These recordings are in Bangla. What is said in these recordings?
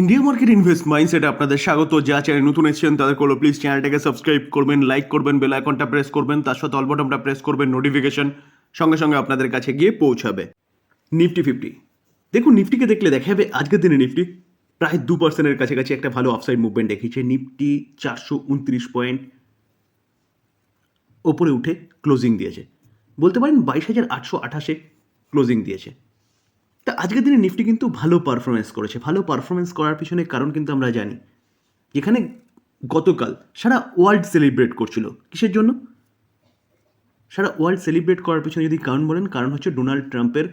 ইন্ডিয়া মার্কেট ইনভেস্ট মাইন্ডসেটে আপনাদের স্বাগত। যা চ্যানেল নতুন এসেছেন, তাদের করল প্লিজ চ্যানেলটাকে সাবস্ক্রাইব করবেন লাইক করবেন বেল আইকনটা প্রেস করবেন, তার সাথে অল বটনটা প্রেস করবেন নোটিফিকেশন সঙ্গে সঙ্গে আপনাদের কাছে গিয়ে পৌঁছাবে। নিফটি ফিফটি দেখুন নিফটিকে দেখলে দেখা যাবে আজকের দিনে নিফটি প্রায় দু পার্সেন্টের কাছাকাছি একটা ভালো অফসাইড মুভমেন্ট দেখিয়েছে। নিফটি চারশো উনত্রিশ পয়েন্ট ওপরে উঠে ক্লোজিং দিয়েছে। বলতে পারেন বাইশ হাজার আটশো আঠাশে ক্লোজিং দিয়েছে। তা আজকের দিনে নিফটি কিন্তু ভালো পারফরমেন্স করেছে। ভালো পারফরমেন্স করার পিছনে কারণ কিন্তু আমরা জানি, যেখানে গতকাল সারা ওয়ার্ল্ড সেলিব্রেট করছিল। কিসের জন্য? সারা ওয়ার্ল্ড সেলিব্রেট করার পিছনে যদি কারণ বলেন, কারণ হচ্ছে ডোনাল্ড ট্রাম্পের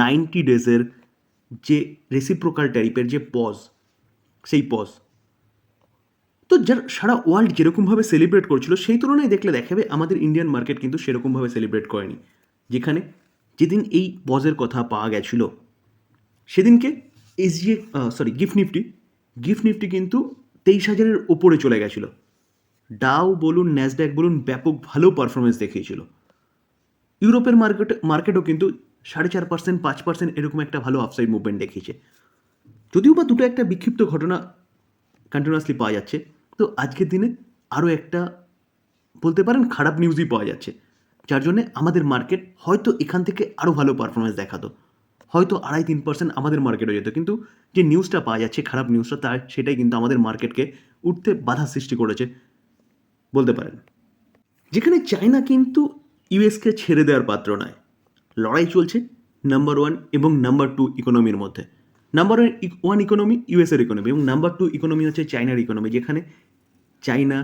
নাইনটি ডেজের যে রেসিপ্রোকাল ট্যারিফের যে পজ সেই পজ তো যার সারা ওয়ার্ল্ড যেরকমভাবে সেলিব্রেট করছিল, সেই তুলনায় দেখলে দেখাবে আমাদের ইন্ডিয়ান মার্কেট কিন্তু সেরকমভাবে সেলিব্রেট করেনি। যেখানে যেদিন এই পজের কথা পাওয়া গেছিল সেদিনকে SGA sorry GIFT Nifty GIFT Nifty কিন্তু তেইশ হাজারের ওপরে চলে গেছিল। ডাও বলুন ন্যাসড্যাক বলুন, ব্যাপক ভালো পারফরমেন্স দেখিয়েছিল। ইউরোপের মার্কেট মার্কেটও কিন্তু সাড়ে চার পার্সেন্ট পাঁচ পার্সেন্ট এরকম একটা ভালো আপসাইড মুভমেন্ট দেখিয়েছে। যদিও বা দুটো একটা বিক্ষিপ্ত ঘটনা কন্টিনিউয়াসলি পাওয়া যাচ্ছে, তো আজকের দিনে আরও একটা বলতে পারেন খারাপ নিউজই পাওয়া যাচ্ছে, যার জন্যে আমাদের মার্কেট হয়তো এখান থেকে আরও ভালো পারফরমেন্স দেখাতো। হয়তো আড়াই তিন পার্সেন্ট আমাদের মার্কেটে যেত। কিন্তু যে নিউজটা পাওয়া যাচ্ছে, খারাপ নিউজটা তার সেটাই কিন্তু আমাদের মার্কেটকে উঠতে বাধা সৃষ্টি করেছে, বলতে পারেন। যেখানে চায়না কিন্তু ইউএসকে ছেড়ে দেওয়ার পাত্র নয়। লড়াই চলছে নাম্বার ওয়ান এবং নাম্বার টু ইকোনমির মধ্যে। নাম্বার ওয়ান ইকোনমি ইউএসের ইকোনমি এবং নাম্বার টু ইকোনমি হচ্ছে চায়নার ইকোনমি যেখানে চায়না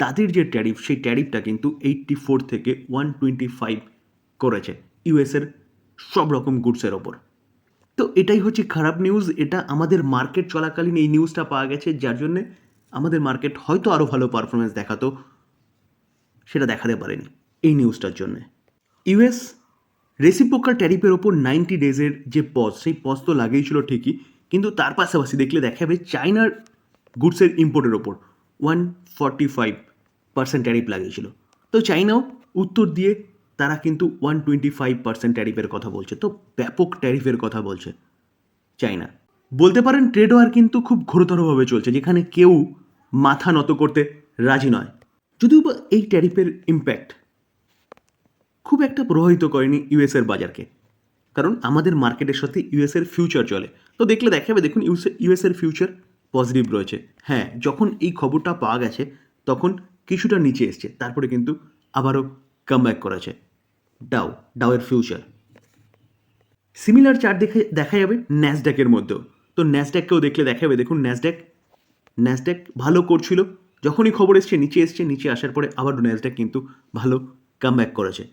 তাদের যে ট্যারিফ সেই ট্যারিফটা কিন্তু এইট্টি ফোর থেকে ওয়ান টোয়েন্টি ফাইভ করেছে ইউএসের সব রকম গুডসের ওপর। তো এটাই হচ্ছে খারাপ নিউজ এটা আমাদের মার্কেট চলাকালীন এই নিউজটা পাওয়া গেছে, যার জন্যে আমাদের মার্কেট হয়তো আরও ভালো পারফরমেন্স দেখাতো, সেটা দেখাতে পারেনি এই নিউজটার জন্যে। ইউএস রেসিপ্রোকাল ট্যারিফের ওপর নাইনটি ডেজের যে পজ সেই পজ তো লাগিয়েছিল ঠিকই, কিন্তু তার পাশাপাশি দেখলে দেখা যাবে চায়নার গুডসের ইম্পোর্টের ওপর one forty five percent tariff লাগিয়েছিল তো চাইনাও উত্তর দিয়ে তারা কিন্তু ওয়ান টোয়েন্টি ফাইভ পার্সেন্ট ট্যারিফের কথা বলছে। তো ব্যাপক ট্যারিফের কথা বলছে চাইনা বলতে পারেন ট্রেড ওয়ার কিন্তু খুব ঘোরতরভাবে চলছে, যেখানে কেউ মাথা নত করতে রাজি নয়। যদিও বা এই ট্যারিফের ইম্প্যাক্ট খুব একটা প্রভাবিত করেনি ইউএসের বাজারকে। কারণ আমাদের মার্কেটের সাথে ইউএসের ফিউচার চলে। তো দেখলে দেখা যাবে দেখুন ইউএস ইউএসের ফিউচার পজিটিভ রয়েছে। হ্যাঁ যখন এই খবরটা পাওয়া গেছে, তখন কিছুটা নিচে এসছে, তারপরে কিন্তু আবারও কাম ব্যাক করেছে। ডাও ডাওয়ের ফিউচার সিমিলার চার্ট দেখে দেখা যাবে ন্যাসড্যাকের মধ্যেও। তো ন্যাসড্যাককেও দেখলে দেখা যাবে। দেখুন ন্যাসড্যাক ন্যাসড্যাক ভালো করছিল। যখনই খবর এসছে, নিচে এসছে, নিচে আসার পরে আবার ন্যাসড্যাক কিন্তু ভালো কাম ব্যাক করেছে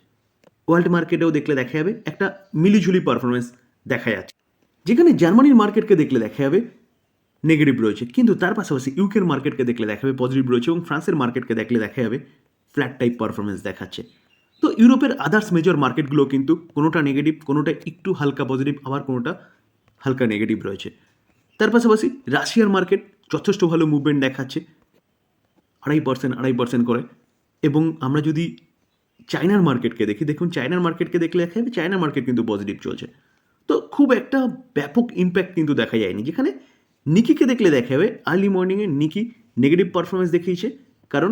ওয়ার্ল্ড মার্কেটেও দেখলে দেখা যাবে একটা মিলিঝুলি পারফরমেন্স দেখা যাচ্ছে। যেখানে জার্মানির মার্কেটকে দেখলে দেখা যাবে নেগেটিভ রয়েছে। কিন্তু তার পাশাপাশি ইউকের মার্কেটকে দেখলে দেখা যাবে পজিটিভ রয়েছে এবং ফ্রান্সের মার্কেটকে দেখলে দেখা যাবে ফ্ল্যাট টাইপ পারফরমেন্স দেখাচ্ছে। তো ইউরোপের আদার্স মেজর মার্কেটগুলো কিন্তু কোনোটা নেগেটিভ কোনোটা একটু হালকা পজিটিভ আবার কোনোটা হালকা নেগেটিভ রয়েছে। তার পাশাপাশি রাশিয়ার মার্কেট যথেষ্ট ভালো মুভমেন্ট দেখাচ্ছে, আড়াই পার্সেন্ট আড়াই পার্সেন্ট করে। এবং আমরা যদি চায়নার মার্কেটকে দেখি, দেখুন চায়নার মার্কেটকে দেখলে দেখা যাবে চায়নার মার্কেট কিন্তু পজিটিভ চলছে। তো খুব একটা ব্যাপক ইম্প্যাক্ট কিন্তু দেখা যায়নি, যেখানে নিকিকে দেখলে দেখা যাবে আর্লি মর্নিংয়ে নিকি নেগেটিভ পারফরমেন্স দেখিয়েছে। কারণ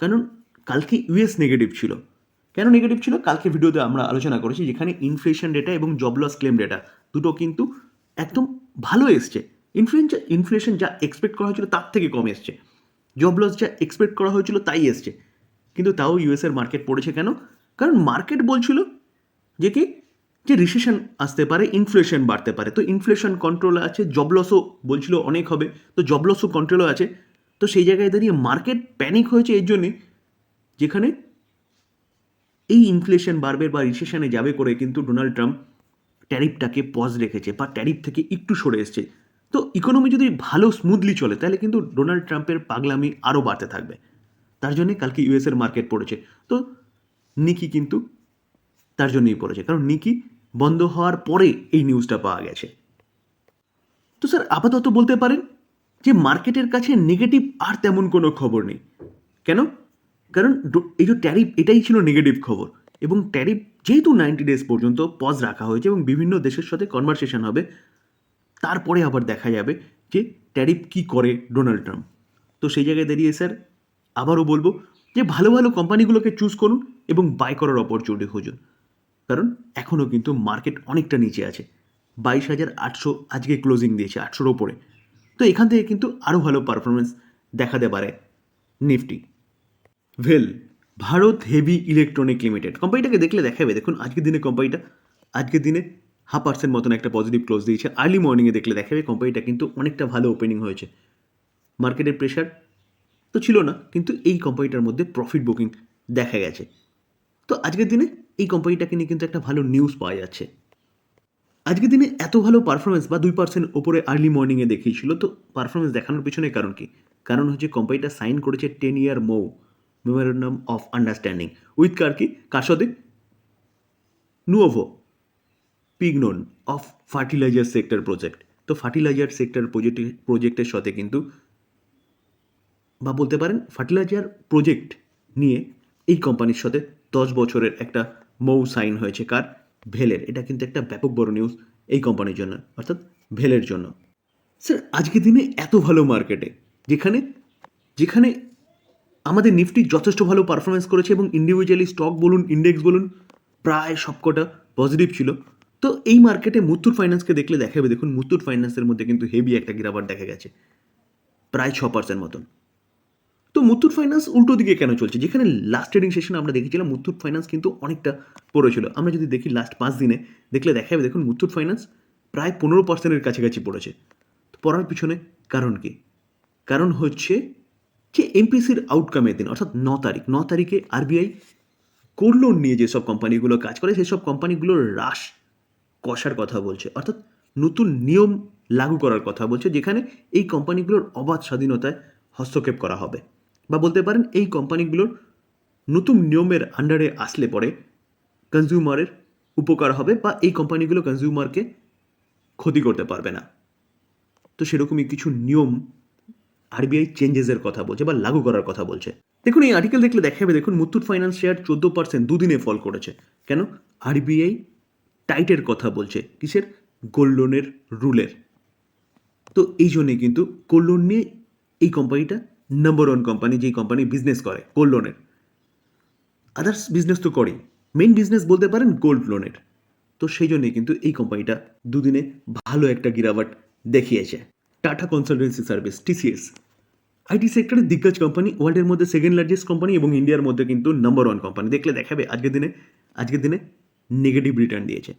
কারণ কালকে ইউএস নেগেটিভ ছিল। কেন নেগেটিভ ছিল? কালকে ভিডিওতে আমরা আলোচনা করেছি যেখানে ইনফ্লেশন ডেটা এবং জব লস ক্লেম ডেটা দুটো কিন্তু একদম ভালো এসছে। ইনফ্লুয়েঞ্জা ইনফ্লেশন যা এক্সপেক্ট করা হয়েছিল তার থেকে কম এসছে। জব লস যা এক্সপেক্ট করা হয়েছিল তাই এসছে। কিন্তু তাও ইউএসের মার্কেট পড়েছে কেন? কারণ মার্কেট বলছিল যে কি? যে রিসেশন আসতে পারে ইনফ্লেশন বাড়তে পারে। তো ইনফ্লেশন কন্ট্রোল আছে জব লসও বলছিল অনেক হবে। তো জব লসও কন্ট্রোলও আছে। তো সেই জায়গায় দাঁড়িয়ে মার্কেট প্যানিক হয়েছে এর জন্যে, যেখানে এই ইনফ্লেশন বাড়বে বা রিসেশনে যাবে করে কিন্তু ডোনাল্ড ট্রাম্প ট্যারিফটাকে পজ রেখেছে বা ট্যারিফ থেকে একটু সরে এসছে। তো ইকোনমি যদি ভালো স্মুথলি চলে, তাহলে কিন্তু ডোনাল্ড ট্রাম্পের পাগলামি আরও বাড়তে থাকবে। তার জন্যে কালকে ইউএসের মার্কেট পড়েছে। তো নিকি কিন্তু তার জন্যই পড়েছে। কারণ নিকি বন্ধ হওয়ার পরে এই নিউজটা পাওয়া গেছে। তো স্যার আপাতত বলতে পারেন যে মার্কেটের কাছে নেগেটিভ আর তেমন কোনো খবর নেই। কেন? কারণ এই যে ট্যারিফ, এটাই ছিল নেগেটিভ খবর। এবং ট্যারিফ যেহেতু নাইনটি ডেজ পর্যন্ত পজ রাখা হয়েছে এবং বিভিন্ন দেশের সাথে কনভারসেশন হবে, তারপরে আবার দেখা যাবে যে ট্যারিফ কী করে ডোনাল্ড ট্রাম্প। তো সেই জায়গায় দাঁড়িয়ে স্যার, আবারও বলব যে ভালো ভালো কোম্পানিগুলোকে চুজ করুন এবং বাই করার অপরচুনিটি খুঁজুন। কারণ এখনও কিন্তু মার্কেট অনেকটা নিচে আছে। বাইশ হাজার আটশো আজকে ক্লোজিং দিয়েছে, আটশোর ওপরে। তো এখান থেকে কিন্তু আরও ভালো পারফরমেন্স দেখাতে পারে নিফটি। ভেল ভারত হেভি ইলেকট্রনিক লিমিটেড কোম্পানিটাকে দেখলে দেখাবে, দেখুন, আজকের দিনে কোম্পানিটা আজকের দিনে হাফ পার্সেন্ট মতন একটা পজিটিভ ক্লোজ দিয়েছে। আর্লি মর্নিংয়ে দেখলে দেখাবে কোম্পানিটা কিন্তু অনেকটা ভালো ওপেনিং হয়েছে। মার্কেটের প্রেশার তো ছিল না, কিন্তু এই কোম্পানিটার মধ্যে প্রফিট বুকিং দেখা গেছে। তো আজকের দিনে এই কোম্পানিটাকে নিয়ে কিন্তু একটা ভালো নিউজ পাওয়া যাচ্ছে। আজকের দিনে এত ভালো পারফরমেন্স বা দুই পার্সেন্ট ওপরে আর্লি মর্নিংয়ে দেখিয়েছিল, তো পারফরমেন্স দেখানোর পিছনে কারণ কি? কারণ হচ্ছে কোম্পানিটা সাইন করেছে ten year MOU memorandum of understanding with কার কি? কার সাথে? Nuovo Pignone of fertiliser sector project তো ফার্টিলাইজার সেক্টর প্রজেক্ট প্রজেক্টের সাথে কিন্তু বা বলতে পারেন ফার্টিলাইজার প্রজেক্ট নিয়ে এই কোম্পানির সাথে দশ বছরের একটা মৌ সাইন হয়েছে কার? ভেলের এটা কিন্তু একটা ব্যাপক বড় নিউজ এই কোম্পানির জন্য, অর্থাৎ ভেলের জন্য। স্যার আজকের দিনে এত ভালো মার্কেটে যেখানে যেখানে আমাদের নিফটি যথেষ্ট ভালো পারফরমেন্স করেছে এবং ইন্ডিভিজুয়ালি স্টক বলুন ইন্ডেক্স বলুন, প্রায় সবকটা পজিটিভ ছিল। তো এই মার্কেটে মুথুট ফাইন্যান্সকে দেখলে দেখাবে। দেখুন মুথুট ফাইন্যান্সের মধ্যে কিন্তু হেভি একটা গিরাবার দেখা গেছে। প্রায় ছ পার্সেন্ট মতন। তো মুথুট ফাইন্যান্স উল্টো দিকে কেন চলছে? যেখানে লাস্ট ট্রেডিং সেশনে আমরা দেখেছিলাম মুথুট ফাইন্যান্স কিন্তু অনেকটা পড়েছিল আমরা যদি দেখি লাস্ট পাঁচ দিনে, দেখলে দেখা যাবে দেখুন মুথুট ফাইন্যান্স প্রায় পনেরো পার্সেন্টের কাছাকাছি পড়েছে। তো পড়ার পিছনে কারণ কি? কারণ হচ্ছে যে এমপিসির আউটকামের দিন, অর্থাৎ ন তারিখ, ন তারিখে আরবিআই কোর লোন নিয়ে যেসব কোম্পানিগুলো কাজ করে, সেসব কোম্পানিগুলোর হ্রাস কষার কথা বলছে। অর্থাৎ নতুন নিয়ম লাগু করার কথা বলছে, যেখানে এই কোম্পানিগুলোর অবাধ স্বাধীনতায় হস্তক্ষেপ করা হবে। বা বলতে পারেন, এই কোম্পানিগুলোর নতুন নিয়মের আন্ডারে আসলে পরে কনজিউমারের উপকার হবে বা এই কোম্পানিগুলো কনজিউমারকে ক্ষতি করতে পারবে না। তো সেরকমই কিছু নিয়ম আরবিআই চেঞ্জেসের কথা বলছে বা লাগু করার কথা বলছে। দেখুন, এই আর্টিকেল দেখলে দেখা যাবে দেখুন, মুথুট ফাইন্যান্স শেয়ার চোদ্দ পার্সেন্ট দুদিনে ফল করেছে। কেন? আরবিআই টাইটের কথা বলছে। কিসের? গোল্ড লোনের রুলের তো এই জন্যে কিন্তু গোল্ড লোন নিয়ে এই কোম্পানিটা নাম্বার ওয়ান কোম্পানি যেই কোম্পানি বিজনেস করে গোল্ড লোনের আদার্স বিজনেস তো করেই। মেন বিজনেস বলতে পারেন গোল্ড লোনের তো সেই জন্যে কিন্তু এই কোম্পানিটা দুদিনে ভালো একটা গিরাবাট দেখিয়েছে। Tata consultancy service TCS IT সেক্টরের দিগ্গজ কোম্পানি ওয়ার্ল্ডের মধ্যে সেকেন্ড লার্জেস্ট কোম্পানি এবং ইন্ডিয়ার মধ্যে কিন্তু নাম্বার ওয়ান কোম্পানি দেখলে দেখাবে, আজকের দিনে আজকের দিনে নেগেটিভ রিটার্ন দিয়েছে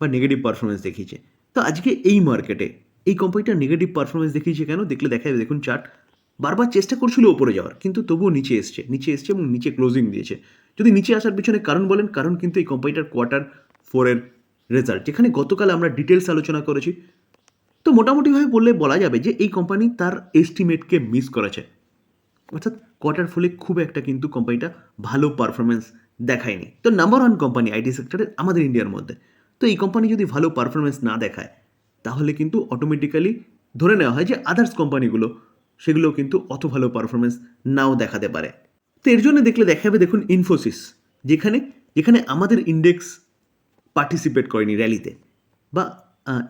বা নেগেটিভ পারফরমেন্স দেখিয়েছে। তো আজকে এই মার্কেটে এই কোম্পানিটা নেগেটিভ পারফরমেন্স দেখিয়েছে কেন? দেখলে দেখা যাবে দেখুন চার্ট বারবার চেষ্টা করছিল ওপরে যাওয়ার, কিন্তু তবুও নিচে এসছে নিচে এসছে এবং নিচে ক্লোজিং দিয়েছে। যদি নিচে আসার পিছনে কারণ বলেন, কারণ কিন্তু এই কোম্পানিটার কোয়ার্টার ফোরের রেজাল্ট যেখানে গতকাল আমরা ডিটেলস আলোচনা করেছি তো মোটামুটিভাবে বললে বলা যাবে যে এই কোম্পানি তার এস্টিমেটকে মিস করেছে। অর্থাৎ কোয়ার্টার ফলে খুব একটা কিন্তু কোম্পানিটা ভালো পারফরমেন্স দেখায়নি। তো নাম্বার ওয়ান কোম্পানি আইটি সেক্টরের আমাদের ইন্ডিয়ার মধ্যে। তো এই কোম্পানি যদি ভালো পারফরমেন্স না দেখায়, তাহলে কিন্তু অটোমেটিক্যালি ধরে নেওয়া হয় যে আদার্স কোম্পানিগুলো সেগুলো কিন্তু অত ভালো পারফরমেন্স নাও দেখাতে পারে। তো এর জন্য দেখলে দেখা যাবে দেখুন ইনফোসিস যেখানে যেখানে আমাদের ইন্ডেক্স পার্টিসিপেট করেনি র্যালিতে বা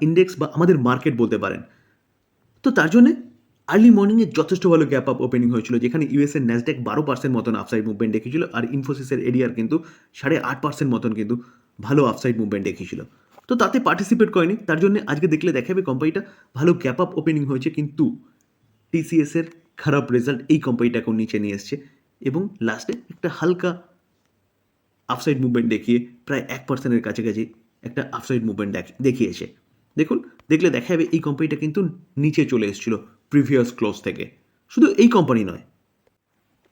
ইন্ডেক্স বা আমাদের মার্কেট বলতে পারেন। তো তার জন্য আর্লি মর্নিংয়ে যথেষ্ট ভালো গ্যাপ আপ ওপেনিং হয়েছিল, যেখানে ইউএস এর ন্যাসডেক বারো পার্সেন্ট মতন আফসাইড মুভমেন্ট দেখিয়েছিল আর ইনফোসিসের এরিয়ার কিন্তু সাড়ে আট পার্সেন্ট মতন কিন্তু ভালো আফসাইড মুভমেন্ট দেখিয়েছিল তো তাতে পার্টিসিপেট করেনি, তার জন্য আজকে দেখলে দেখাবে কোম্পানিটা ভালো গ্যাপ আপ ওপেনিং হয়েছে, কিন্তু টিসিএস এর খারাপ রেজাল্ট এই কোম্পানিটাকেও নিচে নিয়ে এসছে এবং লাস্টে একটা হালকা আফসাইড মুভমেন্ট দেখিয়ে প্রায় এক পার্সেন্টের কাছাকাছি একটা আফসাইড মুভমেন্ট দেখিয়েছে। দেখুন, দেখলে দেখা যাবে এই কোম্পানিটা কিন্তু নিচে চলে এসেছিল প্রিভিয়াস ক্লোজ থেকে। শুধু এই কোম্পানি নয়,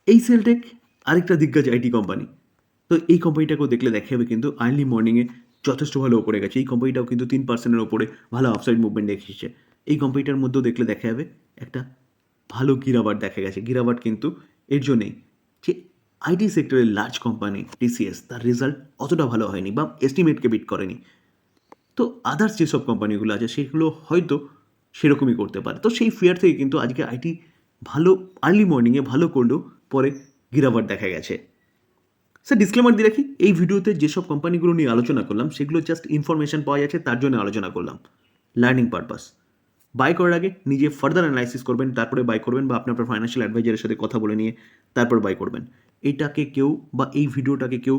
এই সেলটেক আরেকটা দিগ্গজ আইটি কোম্পানি তো এই কোম্পানিটাকেও দেখলে দেখা যাবে কিন্তু আর্লি মর্নিংয়ে যথেষ্ট ভালো ওপরে গেছে। এই কোম্পানিটাও কিন্তু তিন পার্সেন্টের ওপরে ভালো আফসাইড মুভমেন্ট দেখিয়েছে এই কোম্পানিটার মধ্যেও দেখলে দেখা যাবে একটা ভালো গিরাবাট দেখা গেছে। গিরাবাট কিন্তু এর জন্যেই যে আইটি সেক্টরের লার্জ কোম্পানি টিসিএস তার রেজাল্ট অতটা ভালো হয়নি বা এস্টিমেটকে বিট করেনি। তো আদার্স যেসব কোম্পানিগুলো আছে, সেগুলো হয়তো সেরকমই করতে পারে। তো সেই ফিয়ার থেকে কিন্তু আজকে আইটি ভালো আর্লি মর্নিংয়ে ভালো করলেও পরে গিরাবাট দেখা গেছে। স্যার ডিসক্লেমার দিয়ে রাখি, এই ভিডিওতে যেসব কোম্পানিগুলো নিয়ে আলোচনা করলাম, সেগুলো জাস্ট ইনফরমেশন পাওয়া যাচ্ছে, তার জন্য আলোচনা করলাম। লার্নিং পারপাস বাই করার আগে নিজে ফার্দার অ্যানালাইসিস করবেন, তারপরে বাই করবেন বা আপনার ফাইন্যান্সিয়াল অ্যাডভাইজারের সাথে কথা বলে নিয়ে তারপর বাই করবেন। এটাকে কেউ বা এই ভিডিওটাকে কেউ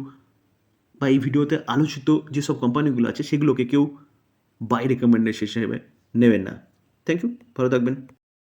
বা এই ভিডিওতে আলোচিত যেসব কোম্পানিগুলো আছে, সেগুলোকে কেউ বাই রেকমেন্ডেশন হিসেবে নেবেন না। থ্যাংক ইউ ভালো থাকবেন।